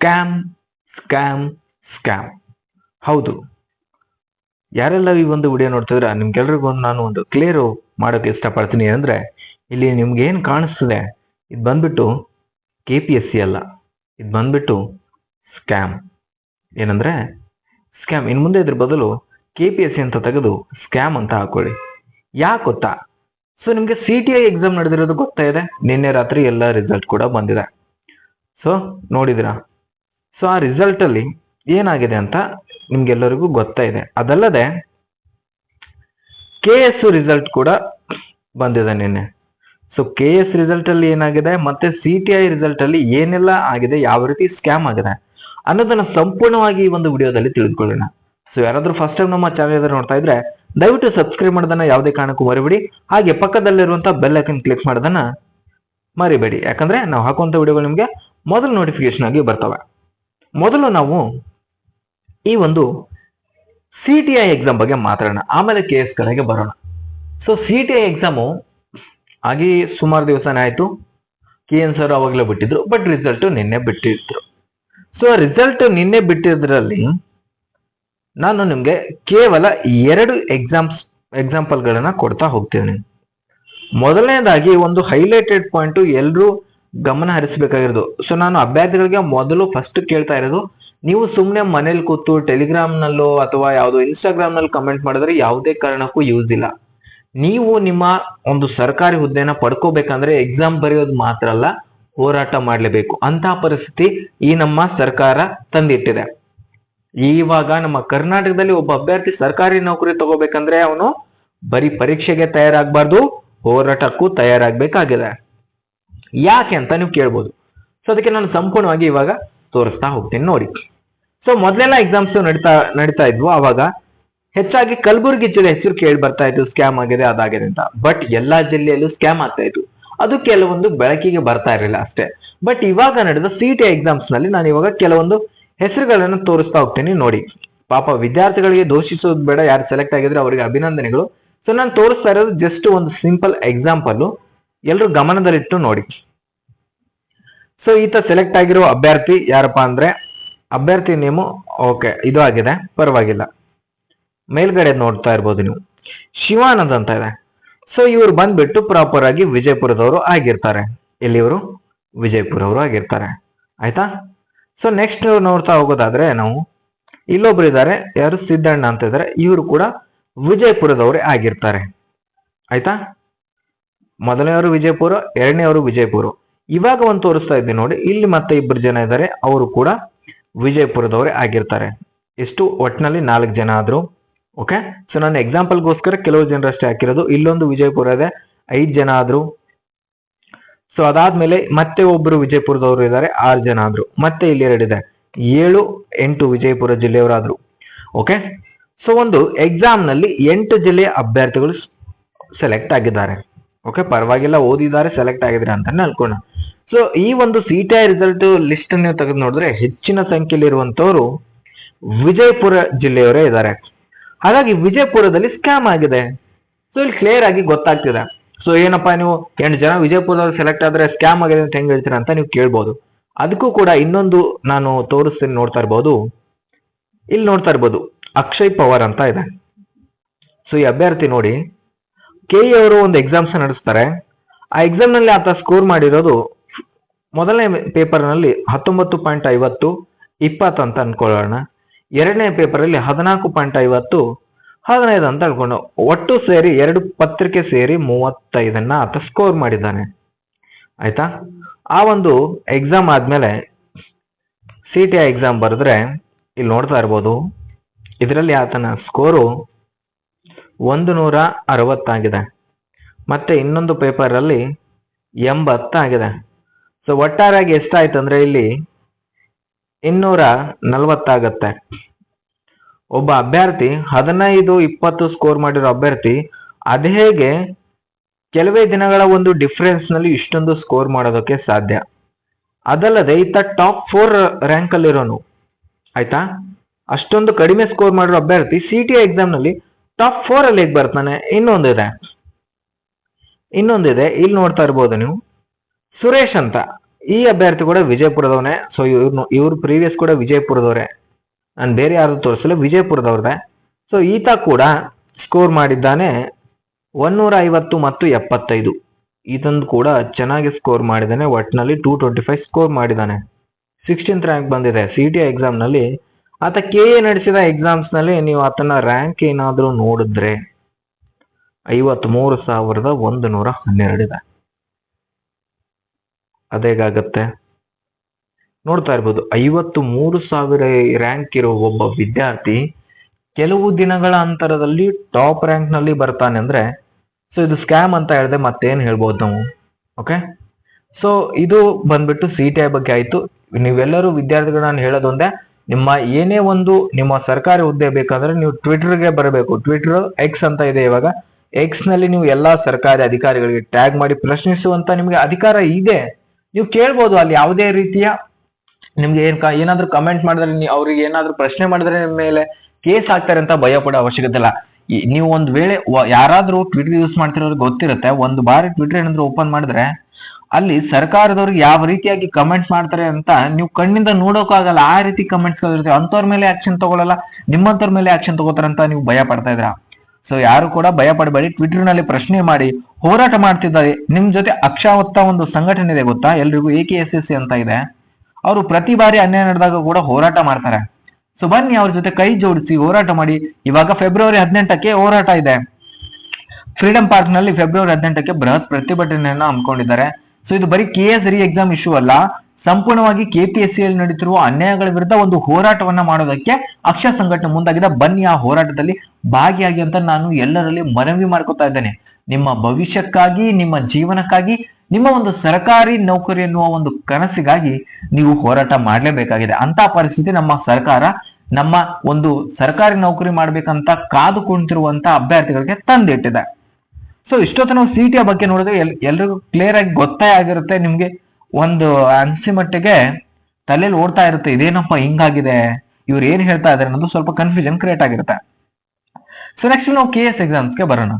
Scam scam scam. ಹೌದು. ಯಾರೆಲ್ಲ ಈ ಒಂದು ವಿಡಿಯೋ ನೋಡ್ತಿದ್ರ ನಿಮ್ಗೆಲ್ರಿಗೂ ನಾನು ಒಂದು ಕ್ಲಿಯರು ಮಾಡೋಕೆ ಇಷ್ಟಪಡ್ತೀನಿ ಅಂದರೆ, ಇಲ್ಲಿ ನಿಮ್ಗೆ ಏನು ಕಾಣಿಸ್ತಿದೆ, ಇದು ಬಂದ್ಬಿಟ್ಟು ಕೆ ಪಿ ಎಸ್ ಸಿ ಅಲ್ಲ. ಇದು ಬಂದ್ಬಿಟ್ಟು ಸ್ಕ್ಯಾಮ್. ಏನಂದ್ರೆ, ಸ್ಕ್ಯಾಮ್. ಇನ್ನು ಮುಂದೆ ಇದ್ರ ಬದಲು ಕೆ ಪಿ ಎಸ್ ಸಿ ಅಂತ ತೆಗೆದು ಸ್ಕ್ಯಾಮ್ ಅಂತ ಹಾಕೊಳ್ಳಿ. ಯಾಕೆ ಗೊತ್ತಾ? ಸೊ, ನಿಮಗೆ ಸಿ ಟಿ ಐ ಎಕ್ಸಾಮ್ ನಡೆದಿರೋದು ಗೊತ್ತಾ ಇದೆ. ನಿನ್ನೆ ರಾತ್ರಿ ಎಲ್ಲ ರಿಸಲ್ಟ್ ಕೂಡ ಬಂದಿದೆ. ಸೊ ನೋಡಿದಿರಾ ಸೊ ಆ ರಿಸಲ್ಟಲ್ಲಿ ಏನಾಗಿದೆ ಅಂತ ನಿಮ್ಗೆಲ್ಲರಿಗೂ ಗೊತ್ತಾ ಇದೆ. ಅದಲ್ಲದೆ ಕೆ ಎಸ್ ರಿಸಲ್ಟ್ ಕೂಡ ಬಂದಿದೆ ನಿನ್ನೆ. ಸೊ ಕೆ ಎಸ್ ರಿಸಲ್ಟ್ ಅಲ್ಲಿ ಏನಾಗಿದೆ ಮತ್ತೆ ಸಿ ಟಿ ಐ ರಿಸಲ್ಟ್ ಅಲ್ಲಿ ಏನೆಲ್ಲ ಆಗಿದೆ, ಯಾವ ರೀತಿ ಸ್ಕ್ಯಾಮ್ ಆಗಿದೆ ಅನ್ನೋದನ್ನ ಸಂಪೂರ್ಣವಾಗಿ ಈ ಒಂದು ವಿಡಿಯೋದಲ್ಲಿ ತಿಳಿದುಕೊಳ್ಳೋಣ. ಸೊ ಯಾರಾದ್ರೂ ಫಸ್ಟ್ ಟೈಮ್ ನಮ್ಮ ಚಾನಲ್ ನೋಡ್ತಾ ಇದ್ರೆ, ದಯವಿಟ್ಟು ಸಬ್ಸ್ಕ್ರೈಬ್ ಮಾಡೋದನ್ನ ಯಾವುದೇ ಕಾರಣಕ್ಕೂ ಮರಿಬೇಡಿ. ಹಾಗೆ ಪಕ್ಕದಲ್ಲಿರುವಂಥ ಬೆಲ್ ಐಕನ್ ಕ್ಲಿಕ್ ಮಾಡೋದನ್ನ ಮರಿಬೇಡಿ. ಯಾಕಂದ್ರೆ ನಾವು ಹಾಕುವಂತ ವಿಡಿಯೋಗಳು ನಿಮಗೆ ಮೊದಲು ನೋಟಿಫಿಕೇಶನ್ ಆಗಿ ಬರ್ತವೆ. ಮೊದಲು ನಾವು ಈ ಒಂದು ಸಿ ಟಿ ಐ ಎಕ್ಸಾಮ್ ಬಗ್ಗೆ ಮಾತಾಡೋಣ. ಆಮೇಲೆ ಕೆ ಎಸ್ ಕಡೆಗೆ ಬರೋಣ so C T I exam ಆಗಿ ಸುಮಾರು ದಿವಸನೇ ಆಯಿತು. ಕೆ ಎನ್ ಸರ್ ಅವಾಗಲೇ ಬಿಟ್ಟಿದ್ರು ಬಟ್ ರಿಸಲ್ಟ್ ನಿನ್ನೆ ಬಿಟ್ಟಿದ್ರು. ಸೊ ರಿಸಲ್ಟ್ ನಿನ್ನೆ ಬಿಟ್ಟಿದ್ರಲ್ಲಿ ನಾನು ನಿಮಗೆ ಕೇವಲ ಎರಡು ಎಕ್ಸಾಮ್ಸ್ ಎಕ್ಸಾಂಪಲ್ಗಳನ್ನು ಕೊಡ್ತಾ ಹೋಗ್ತೀನಿ. ಮೊದಲನೇದಾಗಿ ಒಂದು ಹೈಲೈಟೆಡ್ ಪಾಯಿಂಟು ಎಲ್ಲರೂ ಗಮನ ಹರಿಸಬೇಕಾಗಿರೋದು. ಸೊ ನಾನು ಅಭ್ಯರ್ಥಿಗಳಿಗೆ ಮೊದಲು ಫಸ್ಟ್ ಕೇಳ್ತಾ ಇರೋದು, ನೀವು ಸುಮ್ಮನೆ ಮನೇಲಿ ಕೂತು ಟೆಲಿಗ್ರಾಮ್ನಲ್ಲೋ ಅಥವಾ ಯಾವುದೋ ಇನ್ಸ್ಟಾಗ್ರಾಮ್ನಲ್ಲಿ ಕಮೆಂಟ್ ಮಾಡಿದ್ರೆ ಯಾವುದೇ ಕಾರಣಕ್ಕೂ ಯೂಸ್ ಇಲ್ಲ. ನೀವು ನಿಮ್ಮ ಒಂದು ಸರ್ಕಾರಿ ಹುದ್ದೆನ ಪಡ್ಕೋಬೇಕಂದ್ರೆ ಎಕ್ಸಾಮ್ ಬರೆಯೋದು ಮಾತ್ರ ಅಲ್ಲ, ಹೋರಾಟ ಮಾಡಲೇಬೇಕು. ಅಂತಹ ಪರಿಸ್ಥಿತಿ ಈ ನಮ್ಮ ಸರ್ಕಾರ ತಂದಿಟ್ಟಿದೆ. ಇವಾಗ ನಮ್ಮ ಕರ್ನಾಟಕದಲ್ಲಿ ಒಬ್ಬ ಅಭ್ಯರ್ಥಿ ಸರ್ಕಾರಿ ನೌಕರಿ ತಗೋಬೇಕಂದ್ರೆ ಅವನು ಬರೀ ಪರೀಕ್ಷೆಗೆ ತಯಾರಾಗಬಾರ್ದು, ಹೋರಾಟಕ್ಕೂ ತಯಾರಾಗಬೇಕಾಗಿದೆ. ಯಾಕೆ ಅಂತ ನೀವು ಕೇಳ್ಬೋದು. ಸೊ ಅದಕ್ಕೆ ನಾನು ಸಂಪೂರ್ಣವಾಗಿ ಇವಾಗ ತೋರಿಸ್ತಾ ಹೋಗ್ತೀನಿ ನೋಡಿ. ಸೊ ಮೊದಲೆಲ್ಲ ಎಕ್ಸಾಮ್ಸ್ ನಡೀತಾ ನಡೀತಾ ಇದ್ವು. ಆವಾಗ ಹೆಚ್ಚಾಗಿ ಕಲಬುರಗಿ ಜಿಲ್ಲೆ ಹೆಸರು ಕೇಳಿ ಬರ್ತಾ ಇತ್ತು ಸ್ಕ್ಯಾಮ್ ಆಗಿದೆ, ಅದಾಗಿದೆ ಅಂತ. ಬಟ್ ಎಲ್ಲಾ ಜಿಲ್ಲೆಯಲ್ಲೂ ಸ್ಕ್ಯಾಮ್ ಆಗ್ತಾ ಇತ್ತು. ಅದು ಕೆಲವೊಂದು ಬೆಳಕಿಗೆ ಬರ್ತಾ ಇರಲಿಲ್ಲ ಅಷ್ಟೇ. ಬಟ್ ಇವಾಗ ನಡೆದ ಸಿ ಟಿ ಎಕ್ಸಾಮ್ಸ್ನಲ್ಲಿ ನಾನು ಇವಾಗ ಕೆಲವೊಂದು ಹೆಸರುಗಳನ್ನು ತೋರಿಸ್ತಾ ಹೋಗ್ತೀನಿ ನೋಡಿ. ಪಾಪ ವಿದ್ಯಾರ್ಥಿಗಳಿಗೆ ದೋಷಿಸೋದು ಬೇಡ. ಯಾರು ಸೆಲೆಕ್ಟ್ ಆಗಿದ್ರೆ ಅವರಿಗೆ ಅಭಿನಂದನೆಗಳು. ಸೊ ನಾನು ತೋರಿಸ್ತಾ ಇರೋದು ಜಸ್ಟ್ ಒಂದು ಸಿಂಪಲ್ ಎಕ್ಸಾಂಪಲ್ ಎಲ್ಲರೂ ಗಮನದಲ್ಲಿಟ್ಟು ನೋಡಿ. ಸೊ ಈತ ಸೆಲೆಕ್ಟ್ ಆಗಿರೋ ಅಭ್ಯರ್ಥಿ ಯಾರಪ್ಪ ಅಂದ್ರೆ, ಅಭ್ಯರ್ಥಿ ನೇಮು ಓಕೆ ಇದು ಆಗಿದೆ, ಪರವಾಗಿಲ್ಲ. ಮೇಲ್ಗಡೆ ನೋಡ್ತಾ ಇರ್ಬೋದು ನೀವು. ಶಿವಾನಂದ್ ಅಂತ ಇದೆ. ಸೊ ಇವರು ಬಂದ್ಬಿಟ್ಟು ಪ್ರಾಪರ್ ಆಗಿ ವಿಜಯಪುರದವರು ಆಗಿರ್ತಾರೆ. ಇಲ್ಲಿ ಇವರು? ವಿಜಯಪುರವರು ಆಗಿರ್ತಾರೆ. ಆಯ್ತಾ? ಸೊ ನೆಕ್ಸ್ಟ್ ನೋಡ್ತಾ ಹೋಗೋದಾದ್ರೆ ನಾವು, ಇಲ್ಲೊಬ್ರು ಇದ್ದಾರೆ ಯಾರು ಸಿದ್ದಣ್ಣ ಅಂತ ಇದ್ದಾರೆ ಇವರು ಕೂಡ ವಿಜಯಪುರದವರೇ ಆಗಿರ್ತಾರೆ. ಆಯ್ತಾ? ಮೊದಲನೆಯವರು ವಿಜಯಪುರ ಎರಡನೇವರು ವಿಜಯಪುರ. ಇವಾಗ ಒಂದು ತೋರಿಸ್ತಾ ಇದ್ದೀನಿ ನೋಡಿ, ಇಲ್ಲಿ ಮತ್ತೆ ಇಬ್ಬರು ಜನ ಇದ್ದಾರೆ, ಅವರು ಕೂಡ ವಿಜಯಪುರದವರೇ ಆಗಿರ್ತಾರೆ. ಎಷ್ಟು ಒಟ್ಟಿನಲ್ಲಿ ನಾಲ್ಕು ಜನ ಆದ್ರು, ಓಕೆ? ಸೊ ನಾನು ಎಕ್ಸಾಂಪಲ್ಗೋಸ್ಕರ ಕೆಲವು ಜನರಷ್ಟೇ ಹಾಕಿರೋದು. ಇಲ್ಲೊಂದು ವಿಜಯಪುರ ಇದೆ, ಐದು ಜನ ಆದ್ರು. ಸೊ ಅದಾದ್ಮೇಲೆ ಮತ್ತೆ ಒಬ್ಬರು ವಿಜಯಪುರದವರು ಇದ್ದಾರೆ, ಆರು ಜನ ಆದರು. ಮತ್ತೆ ಇಲ್ಲಿ ಎರಡಿದೆ ಏಳು, ಎಂಟು ವಿಜಯಪುರ ಜಿಲ್ಲೆಯವರಾದರು. ಓಕೆ? ಸೊ ಒಂದು ಎಕ್ಸಾಮ್ನಲ್ಲಿ ಎಂಟು ಜಿಲ್ಲೆಯ ಅಭ್ಯರ್ಥಿಗಳು ಸೆಲೆಕ್ಟ್ ಆಗಿದ್ದಾರೆ. ಓಕೆ ಪರವಾಗಿಲ್ಲ, ಓದಿದ್ದಾರೆ ಸೆಲೆಕ್ಟ್ ಆಗಿದ್ರೆ ಅಂತಾನೆ ಅನ್ಕೋಣ ಸೊ ಈ ಒಂದು C T I result list ನೀವು ತೆಗೆದು ನೋಡಿದ್ರೆ ಹೆಚ್ಚಿನ ಸಂಖ್ಯೆಯಲ್ಲಿ ಇರುವಂತವರು ವಿಜಯಪುರ ಜಿಲ್ಲೆಯವರೇ ಇದ್ದಾರೆ. ಹಾಗಾಗಿ ವಿಜಯಪುರದಲ್ಲಿ ಸ್ಕ್ಯಾಮ್ ಆಗಿದೆ. ಸೊ ಇಲ್ಲಿ ಕ್ಲಿಯರ್ ಆಗಿ ಗೊತ್ತಾಗ್ತಿದೆ. ಸೊ ಏನಪ್ಪಾ ನೀವು, ಎಂಟು ಜನ ವಿಜಯಪುರದಲ್ಲಿ ಸೆಲೆಕ್ಟ್ ಆದ್ರೆ ಸ್ಕ್ಯಾಮ್ ಆಗಿದೆ ಅಂತ ಹೆಂಗ್ ಹೇಳ್ತೀರಾ ಅಂತ ನೀವು ಕೇಳ್ಬೋದು. ಅದಕ್ಕೂ ಕೂಡ ಇನ್ನೊಂದು ನಾನು ತೋರಿಸ್ತೀನಿ ನೋಡ್ತಾ ಇರ್ಬೋದು. ಇಲ್ಲಿ ನೋಡ್ತಾ ಇರ್ಬೋದು, ಅಕ್ಷಯ್ ಪವಾರ್ ಅಂತ ಇದೆ. ಸೊ ಈ ಅಭ್ಯರ್ಥಿ ನೋಡಿ. ಕೆ ಅವರು ಒಂದು ಎಕ್ಸಾಮ್ಸ್ ನಡೆಸ್ತಾರೆ. ಆ ಎಕ್ಸಾಮ್ನಲ್ಲಿ ಆತ ಸ್ಕೋರ್ ಮಾಡಿರೋದು ಮೊದಲನೇ ಪೇಪರ್ನಲ್ಲಿ ಹತ್ತೊಂಬತ್ತು ಪಾಯಿಂಟ್ ಐವತ್ತು, ಇಪ್ಪತ್ತು ಅಂತ ಅನ್ಕೊಳ್ಳೋಣ. ಎರಡನೇ ಪೇಪರಲ್ಲಿ ಹದಿನಾಲ್ಕು ಪಾಯಿಂಟ್ ಐವತ್ತು, ಹದಿನೈದು ಅಂತ ಅನ್ಕೊಂಡು ಒಟ್ಟು ಸೇರಿ ಎರಡು ಪತ್ರಿಕೆ ಸೇರಿ ಮೂವತ್ತೈದನ್ನ ಆತ ಸ್ಕೋರ್ ಮಾಡಿದ್ದಾನೆ. ಆಯ್ತಾ? ಆ ಒಂದು ಎಕ್ಸಾಮ್ ಆದ್ಮೇಲೆ ಸಿ ಟಿ ಎಕ್ಸಾಮ್ ಬರೆದ್ರೆ ಇಲ್ಲಿ ನೋಡ್ತಾ ಇರ್ಬೋದು. ಇದರಲ್ಲಿ ಆತನ ಸ್ಕೋರು ಒಂದು ನೂರ ಅರವತ್ತಾಗಿದೆ ಮತ್ತು ಇನ್ನೊಂದು ಪೇಪರಲ್ಲಿ ಎಂಬತ್ತಾಗಿದೆ. ಸೊ ಒಟ್ಟಾರೆಯಾಗಿ ಎಷ್ಟಾಯ್ತು ಅಂದರೆ ಇಲ್ಲಿ ಇನ್ನೂರ ನಲವತ್ತಾಗತ್ತೆ ಒಬ್ಬ ಅಭ್ಯರ್ಥಿ ಹದಿನೈದು ಇಪ್ಪತ್ತು ಸ್ಕೋರ್ ಮಾಡಿರೋ ಅಭ್ಯರ್ಥಿ ಅದು ಹೇಗೆ ಕೆಲವೇ ದಿನಗಳ ಒಂದು ಡಿಫ್ರೆನ್ಸ್ನಲ್ಲಿ ಇಷ್ಟೊಂದು ಸ್ಕೋರ್ ಮಾಡೋದಕ್ಕೆ ಸಾಧ್ಯ. ಅದಲ್ಲದೆ ಈತ ಟಾಪ್ ಫೋರ್ ರ್ಯಾಂಕಲ್ಲಿರೋನು ಆಯಿತಾ? ಅಷ್ಟೊಂದು ಕಡಿಮೆ ಸ್ಕೋರ್ ಮಾಡಿರೋ ಅಭ್ಯರ್ಥಿ ಸಿ ಟಿ ಎಕ್ಸಾಮ್ನಲ್ಲಿ ಟಾಪ್ ಫೋರ್ ಅಲ್ಲಿ ಹೇಗೆ ಬರ್ತಾನೆ ಇನ್ನೊಂದಿದೆ. ಇನ್ನೊಂದಿದೆ. ಇಲ್ಲಿ ನೋಡ್ತಾ ಇರ್ಬೋದು ನೀವು. ಸುರೇಶ್ ಅಂತ. ಈ ಅಭ್ಯರ್ಥಿ ಕೂಡ ವಿಜಯಪುರದವನೇ. ಸೊ ಇವ್ರು ಇವ್ರ ಪ್ರೀವಿಯಸ್ ಕೂಡ ವಿಜಯಪುರದವರೇ. ನಾನು ಬೇರೆ ಯಾರು ತೋರಿಸಲ್ಲ ವಿಜಯಪುರದವ್ರದೆ ಸೊ ಈತ ಕೂಡ ಸ್ಕೋರ್ ಮಾಡಿದ್ದಾನೆ ಒನ್ನೂರ ಐವತ್ತು ಮತ್ತು ಎಪ್ಪತ್ತೈದು. ಈತಂದು ಕೂಡ ಚೆನ್ನಾಗಿ ಸ್ಕೋರ್ ಮಾಡಿದ್ದಾನೆ. ಒಟ್ಟಿನಲ್ಲಿ ಟೂ ಟ್ವೆಂಟಿ ಫೈವ್ ಸ್ಕೋರ್ ಮಾಡಿದ್ದಾನೆ. ಸಿಕ್ಸ್ಟೀನ್ತ್ ರ್ಯಾಂಕ್ ಬಂದಿದೆ. ಸಿ ಟಿ ಎಕ್ಸಾಮ್ನಲ್ಲಿ ಆತ ಕೆ ಎ ನಡೆಸಿದ ಎಕ್ಸಾಮ್ಸ್ನಲ್ಲಿ ನೀವು ಆತನ ರ್ಯಾಂಕ್ ಏನಾದರೂ ನೋಡಿದ್ರೆ ಐವತ್ಮೂರು ಸಾವಿರದ ಒಂದು ನೂರ ಹನ್ನೆರಡು ಇದೆ. ಅದೇಗಾಗತ್ತೆ? ನೋಡ್ತಾ ಇರ್ಬೋದು ಐವತ್ತು ಮೂರು ಸಾವಿರ ರ್ಯಾಂಕ್ ಇರೋ ಒಬ್ಬ ವಿದ್ಯಾರ್ಥಿ ಕೆಲವು ದಿನಗಳ ಅಂತರದಲ್ಲಿ ಟಾಪ್ ರ್ಯಾಂಕ್ನಲ್ಲಿ ಬರ್ತಾನೆ ಅಂದ್ರೆ ಸೊ ಇದು ಸ್ಕ್ಯಾಮ್ ಅಂತ ಹೇಳಿದೆ ಮತ್ತೇನು ಹೇಳ್ಬೋದು ನಾವು ಓಕೆ ಸೊ ಇದು ಬಂದ್ಬಿಟ್ಟು ಸಿ ಟಿ ಐ ಬಗ್ಗೆ ಆಯ್ತು. ನೀವೆಲ್ಲರೂ ವಿದ್ಯಾರ್ಥಿಗಳು ನಾನು ಹೇಳೋದೊಂದೇ ನಿಮ್ಮ ಏನೇ ಒಂದು ನಿಮ್ಮ ಸರ್ಕಾರಿ ಹುದ್ದೆ ಬೇಕಾದ್ರೆ ನೀವು ಟ್ವಿಟರ್ಗೆ ಬರಬೇಕು. ಟ್ವಿಟರ್ ಎಕ್ಸ್ ಅಂತ ಇದೆ ಇವಾಗ. ಎಕ್ಸ್ನಲ್ಲಿ ನೀವು ಎಲ್ಲಾ ಸರ್ಕಾರಿ ಅಧಿಕಾರಿಗಳಿಗೆ ಟ್ಯಾಗ್ ಮಾಡಿ ಪ್ರಶ್ನಿಸುವಂತ ನಿಮಗೆ ಅಧಿಕಾರ ಇದೆ. ನೀವು ಕೇಳ್ಬೋದು ಅಲ್ಲಿ ಯಾವುದೇ ರೀತಿಯ ನಿಮ್ಗೆ ಏನ್ ಕ- ಏನಾದ್ರೂ ಕಮೆಂಟ್ ಮಾಡಿದ್ರೆ ನೀವು ಅವ್ರಿಗೆ ಏನಾದ್ರೂ ಪ್ರಶ್ನೆ ಮಾಡಿದ್ರೆ ನಿಮ್ಮ ಮೇಲೆ ಕೇಸ್ ಹಾಕ್ತಾರೆ ಅಂತ ಭಯ ಪಡೋ ಅವಶ್ಯಕತೆ ಇಲ್ಲ. ನೀವು ಒಂದ್ ವೇಳೆ ಯಾರಾದ್ರೂ ಟ್ವಿಟರ್ ಯೂಸ್ ಮಾಡ್ತಿರೋರಿಗೆ ಗೊತ್ತಿರುತ್ತೆ. ಒಂದು ಬಾರಿ ಟ್ವಿಟರ್ ಏನಾದ್ರು ಓಪನ್ ಮಾಡಿದ್ರೆ ಅಲ್ಲಿ ಸರ್ಕಾರದವ್ರಿಗೆ ಯಾವ ರೀತಿಯಾಗಿ ಕಮೆಂಟ್ಸ್ ಮಾಡ್ತಾರೆ ಅಂತ ನೀವು ಕಣ್ಣಿಂದ ನೋಡೋಕ್ಕಾಗಲ್ಲ ಆ ರೀತಿ ಕಮೆಂಟ್ಸ್ ಇರ್ತೀವಿ. ಅಂಥವ್ರ ಮೇಲೆ ಆಕ್ಷನ್ ತಗೊಳ್ಳಲ್ಲ ನಿಮ್ಮಂಥವ್ರ ಮೇಲೆ ಆಕ್ಷನ್ ತಗೋತಾರಂತ ನೀವು ಭಯ ಪಡ್ತಾ ಇದ್ದೀರಾ? ಸೊ ಯಾರು ಕೂಡ ಭಯ ಪಡಬೇಡಿ. ಟ್ವಿಟರ್ನಲ್ಲಿ ಪ್ರಶ್ನೆ ಮಾಡಿ, ಹೋರಾಟ ಮಾಡ್ತಿದ್ದಾರೆ. ನಿಮ್ ಜೊತೆ ಅಕ್ಷಾವತ್ತ ಒಂದು ಸಂಘಟನೆ ಇದೆ ಗೊತ್ತಾ? ಎಲ್ರಿಗೂ A K S S C ಅಂತ ಇದೆ. ಅವರು ಪ್ರತಿ ಬಾರಿ ಅನ್ಯಾಯ ನಡೆದಾಗ ಕೂಡ ಹೋರಾಟ ಮಾಡ್ತಾರೆ. ಸೊ ಬನ್ನಿ ಅವ್ರ ಜೊತೆ ಕೈ ಜೋಡಿಸಿ ಹೋರಾಟ ಮಾಡಿ. ಇವಾಗ ಫೆಬ್ರವರಿ ಹದಿನೆಂಟಕ್ಕೆ ಹೋರಾಟ ಇದೆ. ಫ್ರೀಡಂ ಪಾರ್ಕ್ನಲ್ಲಿ ಫೆಬ್ರವರಿ ಹದಿನೆಂಟಕ್ಕೆ ಬೃಹತ್ ಪ್ರತಿಭಟನೆಯನ್ನು ಹಮ್ಮಿಕೊಂಡಿದ್ದಾರೆ. ಸೊ ಇದು ಬರೀ ಕೆ ಎಸ್ ರಿ ಎಕ್ಸಾಮ್ ಇಶ್ಯೂ ಅಲ್ಲ. ಸಂಪೂರ್ಣವಾಗಿ ಕೆ ಪಿ ಎಸ್ ಸಿಯಲ್ಲಿ ನಡೀತಿರುವ ಅನ್ಯಾಯಗಳ ವಿರುದ್ಧ ಒಂದು ಹೋರಾಟವನ್ನ ಮಾಡೋದಕ್ಕೆ ಅಕ್ಷಯ ಸಂಘಟನೆ ಮುಂದಾಗಿದೆ. ಬನ್ನಿ ಆ ಹೋರಾಟದಲ್ಲಿ ಭಾಗಿಯಾಗಿ ಅಂತ ನಾನು ಎಲ್ಲರಲ್ಲಿ ಮನವಿ ಮಾಡ್ಕೊತಾ ಇದ್ದೇನೆ. ನಿಮ್ಮ ಭವಿಷ್ಯಕ್ಕಾಗಿ, ನಿಮ್ಮ ಜೀವನಕ್ಕಾಗಿ, ನಿಮ್ಮ ಒಂದು ಸರ್ಕಾರಿ ನೌಕರಿ ಎನ್ನುವ ಒಂದು ಕನಸಿಗಾಗಿ ನೀವು ಹೋರಾಟ ಮಾಡಲೇಬೇಕಾಗಿದೆ. ಅಂತ ಪರಿಸ್ಥಿತಿ ನಮ್ಮ ಸರ್ಕಾರ, ನಮ್ಮ ಒಂದು ಸರ್ಕಾರಿ ನೌಕರಿ ಮಾಡ್ಬೇಕಂತ ಕಾದು ಕುಂತಿರುವಂತ ಅಭ್ಯರ್ಥಿಗಳಿಗೆ ತಂದಿಟ್ಟಿದೆ. ಸೊ ಇಷ್ಟೊತ್ತು ನಾವು ಸಿ ಟಿಯ ಬಗ್ಗೆ ನೋಡಿದ್ರೆ ಎಲ್, ಎಲ್ರಿಗೂ ಕ್ಲಿಯರ್ ಆಗಿ ಗೊತ್ತೇ ಆಗಿರುತ್ತೆ. ನಿಮಗೆ ಒಂದು ಅನ್ಸಿ ಮಟ್ಟಿಗೆ ತಲೆಯಲ್ಲಿ ಓಡ್ತಾ ಇರುತ್ತೆ, ಇದೇನಪ್ಪ ಹಿಂಗಾಗಿದೆ? ಇವ್ರು ಏನು ಹೇಳ್ತಾ ಇದ್ದಾರೆ ಅನ್ನೋದು ಸ್ವಲ್ಪ ಕನ್ಫ್ಯೂಷನ್ ಕ್ರಿಯೇಟ್ ಆಗಿರುತ್ತೆ. ಸೊ ನೆಕ್ಸ್ಟ್ ನಾವು ಕೆ ಎಸ್ ಎಕ್ಸಾಮ್ಸ್ಗೆ ಬರೋಣ.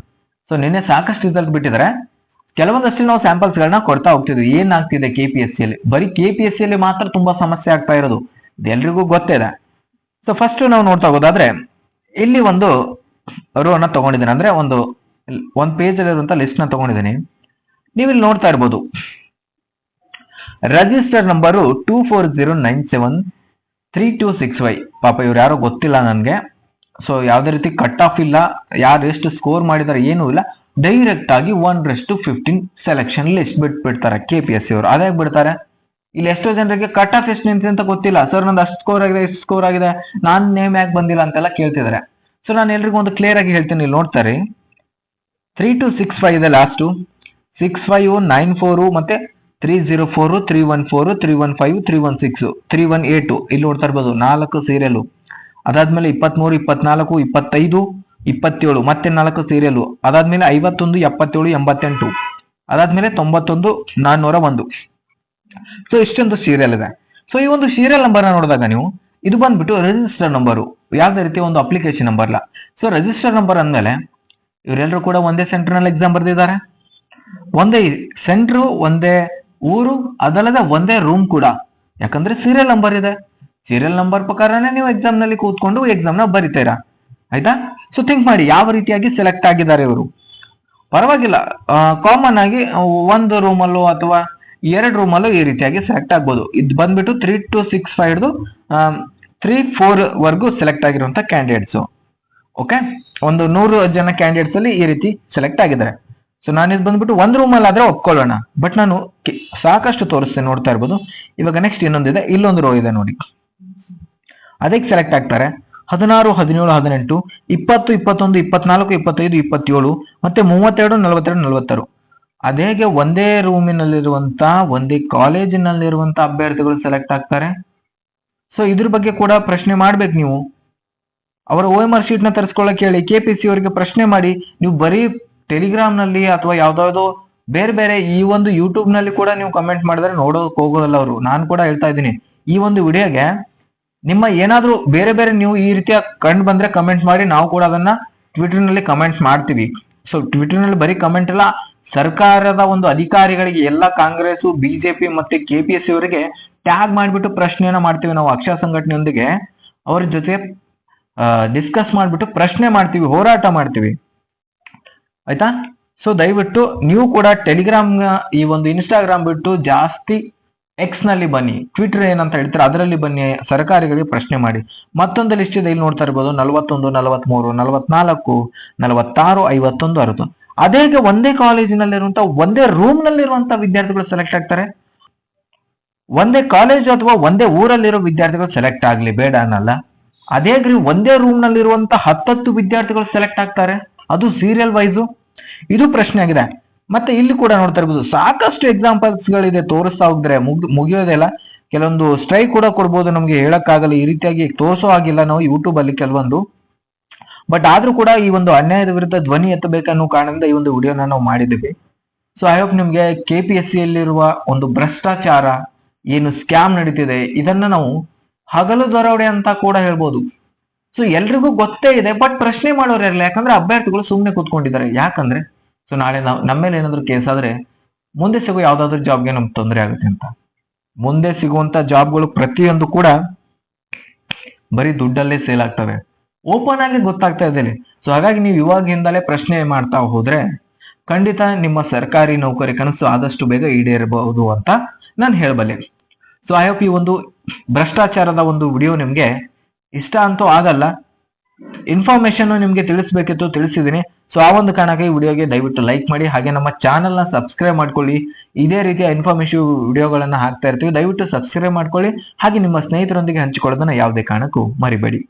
ಸೊ ನಿನ್ನೆ ಸಾಕಷ್ಟು ರಿಸಲ್ಟ್ ಬಿಟ್ಟಿದ್ದಾರೆ ಕೆಲವೊಂದಷ್ಟು ನಾವು ಸ್ಯಾಂಪಲ್ಸ್ಗಳನ್ನ ಕೊಡ್ತಾ ಹೋಗ್ತಿದ್ವಿ. ಏನಾಗ್ತಿದೆ ಕೆ ಪಿ ಎಸ್ ಸಿಯಲ್ಲಿ ಬರೀ ಕೆ ಪಿ ಎಸ್ ಸಿಯಲ್ಲಿ ಮಾತ್ರ ತುಂಬಾ ಸಮಸ್ಯೆ ಆಗ್ತಾ ಇರೋದು. ಇದು ಎಲ್ರಿಗೂ ಗೊತ್ತಿದೆ ಸೊ ಫಸ್ಟ್ ನಾವು ನೋಡ್ತಾ ಹೋಗೋದಾದ್ರೆ, ಇಲ್ಲಿ ಒಂದು ರೋನ ತಗೊಂಡಿದ್ದೀನಿ. ಅಂದ್ರೆ ಒಂದು ಒಂದು ಪೇಜಲ್ಲಿ ಅಲ್ಲಿರುವಂತ ಲಿಸ್ಟ್ನ ತಗೊಂಡಿದ್ದೀನಿ. ನೀವು ಇಲ್ಲಿ ನೋಡ್ತಾ ಇರ್ಬೋದು. Register number two four zero nine seven three two six why ಪಾಪ ಇವ್ರು ಯಾರೋ ಗೊತ್ತಿಲ್ಲ ನನಗೆ. ಸೊ ಯಾವುದೇ ರೀತಿ ಕಟ್ ಆಫ್ ಇಲ್ಲ, ಯಾರು ಎಷ್ಟು ಸ್ಕೋರ್ ಮಾಡಿದ್ದಾರೆ ಏನೂ ಇಲ್ಲ ಡೈರೆಕ್ಟ್ ಆಗಿ one rest fifteen selection list ಬಿಟ್ಬಿಡ್ತಾರೆ ಕೆ ಪಿ ಎಸ್ ಸಿ ಅವರು. ಅದೇ ಬಿಡ್ತಾರೆ? ಇಲ್ಲಿ ಎಷ್ಟೋ ಜನರಿಗೆ ಕಟ್ ಆಫ್ ಎಷ್ಟು ನಿಂತಿದೆ ಅಂತ ಗೊತ್ತಿಲ್ಲ. ಸರ್ ನಂದು ಅಷ್ಟು ಸ್ಕೋರ್ ಆಗಿದೆ ಎಷ್ಟು ಸ್ಕೋರ್ ಆಗಿದೆ. ನಾನು ನೇಮ್ ಯಾಕೆ ಬಂದಿಲ್ಲ? ಅಂತೆಲ್ಲ ಕೇಳ್ತಿದ್ದಾರೆ. ಸೊ ನಾನು ಎಲ್ರಿಗೂ ಒಂದು ಕ್ಲಿಯರ್ ಆಗಿ ಹೇಳ್ತೀನಿ, ಇಲ್ಲಿ ನೋಡ್ತಾರೆ ತ್ರೀ ಟು ಸಿಕ್ಸ್ ಫೈವ್ ಇದೆ last six five nine four ಮತ್ತೆ three zero four three one four three one five three one six three one eight ಇಲ್ಲಿ ನೋಡ್ತಾ ಇರ್ಬೋದು, ನಾಲ್ಕು ಸೀರಿಯಲು ಅದಾದ್ಮೇಲೆ ಇಪ್ಪತ್ಮೂರು, ಇಪ್ಪತ್ನಾಲ್ಕು, ಇಪ್ಪತ್ತೈದು, ಇಪ್ಪತ್ತೇಳು, ಮತ್ತೆ ನಾಲ್ಕು ಸೀರಿಯಲು ಅದಾದ್ಮೇಲೆ ಐವತ್ತೊಂದು, ಎಪ್ಪತ್ತೇಳು, ಎಂಬತ್ತೆಂಟು. ಅದಾದ್ಮೇಲೆ ತೊಂಬತ್ತೊಂದು, ನಾನ್ನೂರ ಒಂದು. ಸೊ ಇಷ್ಟೊಂದು ಸೀರಿಯಲ್ ಇದೆ. ಸೊ ಈ ಒಂದು ಸೀರಿಯಲ್ ನಂಬರ್ ನೋಡಿದಾಗ ನೀವು, ಇದು ಬಂದ್ಬಿಟ್ಟು ರಿಜಿಸ್ಟರ್ ನಂಬರು ಯಾವುದೇ ರೀತಿ ಒಂದು ಅಪ್ಲಿಕೇಶನ್ ನಂಬರ್ ಅಲ್ಲ ಸೊ ರಿಜಿಸ್ಟರ್ ನಂಬರ್ ಅಂದಮೇಲೆ ಇವರೆಲ್ಲರೂ ಕೂಡ ಒಂದೇ ಸೆಂಟರ್ನಲ್ಲಿ ಎಕ್ಸಾಮ್ ಬರೆದಿದ್ದಾರೆ. ಒಂದೇ ಸೆಂಟ್ರು ಒಂದೇ ಊರು, ಅದಲ್ಲದೆ ಒಂದೇ ರೂಮ್ ಕೂಡ. ಯಾಕಂದ್ರೆ ಸೀರಿಯಲ್ ನಂಬರ್ ಇದೆ. ಸೀರಿಯಲ್ ನಂಬರ್ ಪ್ರಕಾರನೇ ನೀವು ಎಕ್ಸಾಮ್ನಲ್ಲಿ ನಲ್ಲಿ ಕೂತ್ಕೊಂಡು ಎಕ್ಸಾಮ್ನ ಬರಿತೀರಾ? ಆಯ್ತಾ? ಸೊ ಥಿಂಕ್ ಮಾಡಿ, ಯಾವ ರೀತಿಯಾಗಿ ಸೆಲೆಕ್ಟ್ ಆಗಿದ್ದಾರೆ ಇವರು? ಪರವಾಗಿಲ್ಲ ಕಾಮನ್ ಆಗಿ ಒಂದು ರೂಮಲ್ಲೋ ಅಥವಾ ಎರಡು ರೂಮಲ್ಲೂ ಈ ರೀತಿಯಾಗಿ ಸೆಲೆಕ್ಟ್ ಆಗ್ಬೋದು. ಇದು ಬಂದ್ಬಿಟ್ಟು ತ್ರೀ ಟು ಸಿಕ್ಸ್ ಫೈವ್ ಹಿಡಿದು ತ್ರೀ ಫೋರ್ ವರ್ಗೂ ಸೆಲೆಕ್ಟ್ ಆಗಿರುವಂತ ಕ್ಯಾಂಡಿಡೇಟ್ಸು ಓಕೆ ಒಂದು ನೂರು ಜನ ಕ್ಯಾಂಡಿಡೇಟ್ಸ್ ಅಲ್ಲಿ ಈ ರೀತಿ ಸೆಲೆಕ್ಟ್ ಆಗಿದ್ದಾರೆ. ಸೊ ನಾನು ಇದು ಬಂದ್ಬಿಟ್ಟು ಒಂದು ರೂಮಲ್ಲಿ ಆದ್ರೆ ಒಪ್ಕೊಳ್ಳೋಣ. ಬಟ್ ನಾನು ಸಾಕಷ್ಟು ತೋರಿಸ್ತೇನೆ ನೋಡ್ತಾ ಇರ್ಬೋದು. ಇವಾಗ ನೆಕ್ಸ್ಟ್ ಇನ್ನೊಂದಿದೆ. ಇಲ್ಲೊಂದು ರೋ ಇದೆ ನೋಡಿ. ಅದಕ್ಕೆ ಸೆಲೆಕ್ಟ್ ಆಗ್ತಾರೆ. ಹದಿನಾರು, ಹದಿನೇಳು, ಹದಿನೆಂಟು, ಇಪ್ಪತ್ತು, ಇಪ್ಪತ್ತೊಂದು, ಇಪ್ಪತ್ನಾಲ್ಕು, ಇಪ್ಪತ್ತೈದು, ಇಪ್ಪತ್ತೇಳು, ಮತ್ತೆ ಮೂವತ್ತೆರಡು, ನಲವತ್ತೆರಡು, ನಲವತ್ತಾರು. ಅದೇಗೆ ಒಂದೇ ರೂಮಿನಲ್ಲಿರುವಂತ ಒಂದೇ ಕಾಲೇಜಿನಲ್ಲಿರುವಂತ ಅಭ್ಯರ್ಥಿಗಳು ಸೆಲೆಕ್ಟ್ ಆಗ್ತಾರೆ. ಸೊ ಇದ್ರ ಬಗ್ಗೆ ಕೂಡ ಪ್ರಶ್ನೆ ಮಾಡ್ಬೇಕು ನೀವು. ಅವರ ಓ ಎಂ ಆರ್ ಶೀಟ್ನ ತರಿಸ್ಕೊಳ್ಳೋಕೆ ಹೇಳಿ ಕೆ ಪಿ ಸಿ ಅವರಿಗೆ ಪ್ರಶ್ನೆ ಮಾಡಿ, ನೀವು ಬರೀ ಟೆಲಿಗ್ರಾಮ್ನಲ್ಲಿ ಅಥವಾ ಯಾವ್ದಾವ್ದೋ ಬೇರೆ ಬೇರೆ ಈ ಒಂದು ಯೂಟ್ಯೂಬ್ನಲ್ಲಿ ಕೂಡ ನೀವು ಕಮೆಂಟ್ ಮಾಡಿದ್ರೆ ನೋಡೋಕೆ ಹೋಗೋದಲ್ಲ ಅವರು. ನಾನು ಕೂಡ ಹೇಳ್ತಾ ಇದ್ದೀನಿ. ಈ ಒಂದು ವಿಡಿಯೋಗೆ ನಿಮ್ಮ ಏನಾದರೂ ಬೇರೆ ಬೇರೆ ನೀವು ಈ ರೀತಿಯ ಕಂಡು ಬಂದ್ರೆ ಕಮೆಂಟ್ ಮಾಡಿ, ನಾವು ಕೂಡ ಅದನ್ನ ಟ್ವಿಟರ್ನಲ್ಲಿ ಕಮೆಂಟ್ಸ್ ಮಾಡ್ತೀವಿ. ಸೊ ಟ್ವಿಟರ್ನಲ್ಲಿ ಬರೀ ಕಮೆಂಟ್ ಇಲ್ಲ, ಸರ್ಕಾರದ ಒಂದು ಅಧಿಕಾರಿಗಳಿಗೆ, ಎಲ್ಲ ಕಾಂಗ್ರೆಸ್ ಬಿಜೆಪಿ ಮತ್ತೆ ಸಿ ಅವರಿಗೆ ಟ್ಯಾಗ್ ಮಾಡಿಬಿಟ್ಟು ಪ್ರಶ್ನೆಯನ್ನು ಮಾಡ್ತೀವಿ ನಾವು ಅಕ್ಷರ ಸಂಘಟನೆಯೊಂದಿಗೆ. ಅವರ ಜೊತೆ ಡಿಸ್ಕಸ್ ಮಾಡಿಬಿಟ್ಟು ಪ್ರಶ್ನೆ ಮಾಡ್ತೀವಿ, ಹೋರಾಟ ಮಾಡ್ತೀವಿ. ಆಯ್ತಾ? ಸೊ ದಯವಿಟ್ಟು ನೀವು ಕೂಡ ಟೆಲಿಗ್ರಾಮ್ ಈ ಒಂದು ಇನ್ಸ್ಟಾಗ್ರಾಮ್ ಬಿಟ್ಟು ಜಾಸ್ತಿ ಎಕ್ಸ್ನಲ್ಲಿ ಬನ್ನಿ. ಟ್ವಿಟರ್ ಏನಂತ ಹೇಳ್ತಾರೆ, ಅದರಲ್ಲಿ ಬನ್ನಿ, ಸರ್ಕಾರಿಗಳಿಗೆ ಪ್ರಶ್ನೆ ಮಾಡಿ. ಮತ್ತೊಂದು ಲಿಸ್ಟ್ ಇದೆ, ಇಲ್ಲಿ ನೋಡ್ತಾ ಇರ್ಬೋದು, ನಲವತ್ತೊಂದು, ನಲವತ್ಮೂರು, ನಲವತ್ನಾಲ್ಕು, ನಲವತ್ತಾರು, ಐವತ್ತೊಂದು ಅರವತ್ತೊಂದು ಅದೇಗೆ ಒಂದೇ ಕಾಲೇಜಿನಲ್ಲಿರುವಂತ ಒಂದೇ ರೂಮ್ ನಲ್ಲಿರುವಂತ ವಿದ್ಯಾರ್ಥಿಗಳು ಸೆಲೆಕ್ಟ್ ಆಗ್ತಾರೆ. ಒಂದೇ ಕಾಲೇಜು ಅಥವಾ ಒಂದೇ ಊರಲ್ಲಿರೋ ವಿದ್ಯಾರ್ಥಿಗಳು ಸೆಲೆಕ್ಟ್ ಆಗಲಿ, ಬೇಡ ಅನ್ನಲ್ಲ. ಅದೇ ಒಂದೇ ರೂಮ್ ನಲ್ಲಿರುವಂತ ಹತ್ತತ್ತು ವಿದ್ಯಾರ್ಥಿಗಳು ಸೆಲೆಕ್ಟ್ ಆಗ್ತಾರೆ. ಅದು ಸೀರಿಯಲ್ ವೈಸು ಇದು ಪ್ರಶ್ನೆ ಆಗಿದೆ. ಮತ್ತೆ ಇಲ್ಲಿ ಕೂಡ ನೋಡ್ತಾ ಇರ್ಬೋದು, ಸಾಕಷ್ಟು ಎಕ್ಸಾಂಪಲ್ಸ್ ಗಳಿದೆ ತೋರಿಸ್ತಾ ಹೋಗಿದ್ರೆ ಮುಗ್ ಮುಗಿಯೋದಿಲ್ಲ ಕೆಲವೊಂದು ಸ್ಟ್ರೈಕ್ ಕೂಡ ಕೊಡ್ಬೋದು ನಮಗೆ ಹೇಳಕ್ಕಾಗಲ್ಲ, ಈ ರೀತಿಯಾಗಿ ತೋರಿಸೋ ಆಗಿಲ್ಲ ನಾವು ಯೂಟ್ಯೂಬ್ ಅಲ್ಲಿ ಕೆಲವೊಂದು. ಬಟ್ ಆದ್ರೂ ಕೂಡ ಈ ಒಂದು ಅನ್ಯಾಯದ ವಿರುದ್ಧ ಧ್ವನಿ ಎತ್ತಬೇಕನ್ನೋ ಕಾರಣದಿಂದ ಈ ಒಂದು ವಿಡಿಯೋನ ನಾವು ಮಾಡಿದ್ದೀವಿ. ಸೊ ಐ ಹೋಪ್ ನಿಮಗೆ ಕೆ ಪಿ ಎಸ್ ಸಿಯಲ್ಲಿರುವ ಒಂದು ಭ್ರಷ್ಟಾಚಾರ ಏನು ಸ್ಕ್ಯಾಮ್ ನಡೀತಿದೆ, ಇದನ್ನ ನಾವು ಹಗಲು ದೊರವಡೆ ಅಂತ ಕೂಡ ಹೇಳ್ಬೋದು. ಸೊ ಎಲ್ರಿಗೂ ಗೊತ್ತೇ ಇದೆ ಬಟ್ ಪ್ರಶ್ನೆ ಮಾಡೋರು ಇರಲ್ಲ ಯಾಕಂದ್ರೆ ಅಭ್ಯರ್ಥಿಗಳು ಸುಮ್ಮನೆ ಕೂತ್ಕೊಂಡಿದ್ದಾರೆ. ಯಾಕಂದ್ರೆ ಸೊ ನಾಳೆ ನಾವು ನಮ್ಮ ಮೇಲೆ ಏನಾದರೂ ಕೇಸ್ ಆದ್ರೆ, ಮುಂದೆ ಸಿಗೋ ಯಾವುದಾದ್ರೂ ಜಾಬ್ಗೆ ನಮ್ಗೆ ತೊಂದರೆ ಆಗುತ್ತೆ ಅಂತ. ಮುಂದೆ ಸಿಗುವಂತ ಜಾಬ್ಗಳು ಪ್ರತಿಯೊಂದು ಕೂಡ ಬರೀ ದುಡ್ಡಲ್ಲೇ ಸೇಲ್ ಆಗ್ತವೆ. ಓಪನ್ ಆಗಿ ಗೊತ್ತಾಗ್ತಾ ಇದೆ ಸೊ ಹಾಗಾಗಿ ನೀವು ಇವಾಗಿಂದಲೇ ಪ್ರಶ್ನೆ ಮಾಡ್ತಾ ಹೋದ್ರೆ, ಖಂಡಿತ ನಿಮ್ಮ ಸರ್ಕಾರಿ ನೌಕರಿ ಕನಸು ಆದಷ್ಟು ಬೇಗ ಈಡೇರಬಹುದು ಅಂತ ನಾನು ಹೇಳಬಲ್ಲೆ. ಸೊ ಐ ಹೋಪ್ ಈ ಒಂದು ಭ್ರಷ್ಟಾಚಾರದ ಒಂದು ವಿಡಿಯೋ ನಿಮಗೆ ಇಷ್ಟ ಅಂತೂ ಆಗಲ್ಲ. ಇನ್ಫಾರ್ಮೇಶನ್ ನಿಮಗೆ ತಿಳಿಸ್ಬೇಕಿತ್ತು, ತಿಳಿಸಿದ್ದೀನಿ. ಸೊ ಆ ಒಂದು ಕಾರಣಕ್ಕೆ ಈ ವಿಡಿಯೋಗೆ ದಯವಿಟ್ಟು ಲೈಕ್ ಮಾಡಿ, ಹಾಗೆ ನಮ್ಮ ಚಾನಲ್ನ ಸಬ್ಸ್ಕ್ರೈಬ್ ಮಾಡ್ಕೊಳ್ಳಿ. ಇದೇ ರೀತಿಯ ಇನ್ಫಾರ್ಮೇಟಿವ್ ವಿಡಿಯೋಗಳನ್ನು ಹಾಕ್ತಾ ಇರ್ತೀವಿ. ದಯವಿಟ್ಟು ಸಬ್ಸ್ಕ್ರೈಬ್ ಮಾಡ್ಕೊಳ್ಳಿ. ಹಾಗೆ ನಿಮ್ಮ ಸ್ನೇಹಿತರೊಂದಿಗೆ ಹಂಚಿಕೊಳ್ಳೋದನ್ನು ಯಾವುದೇ ಕಾರಣಕ್ಕೂ ಮರಿಬೇಡಿ.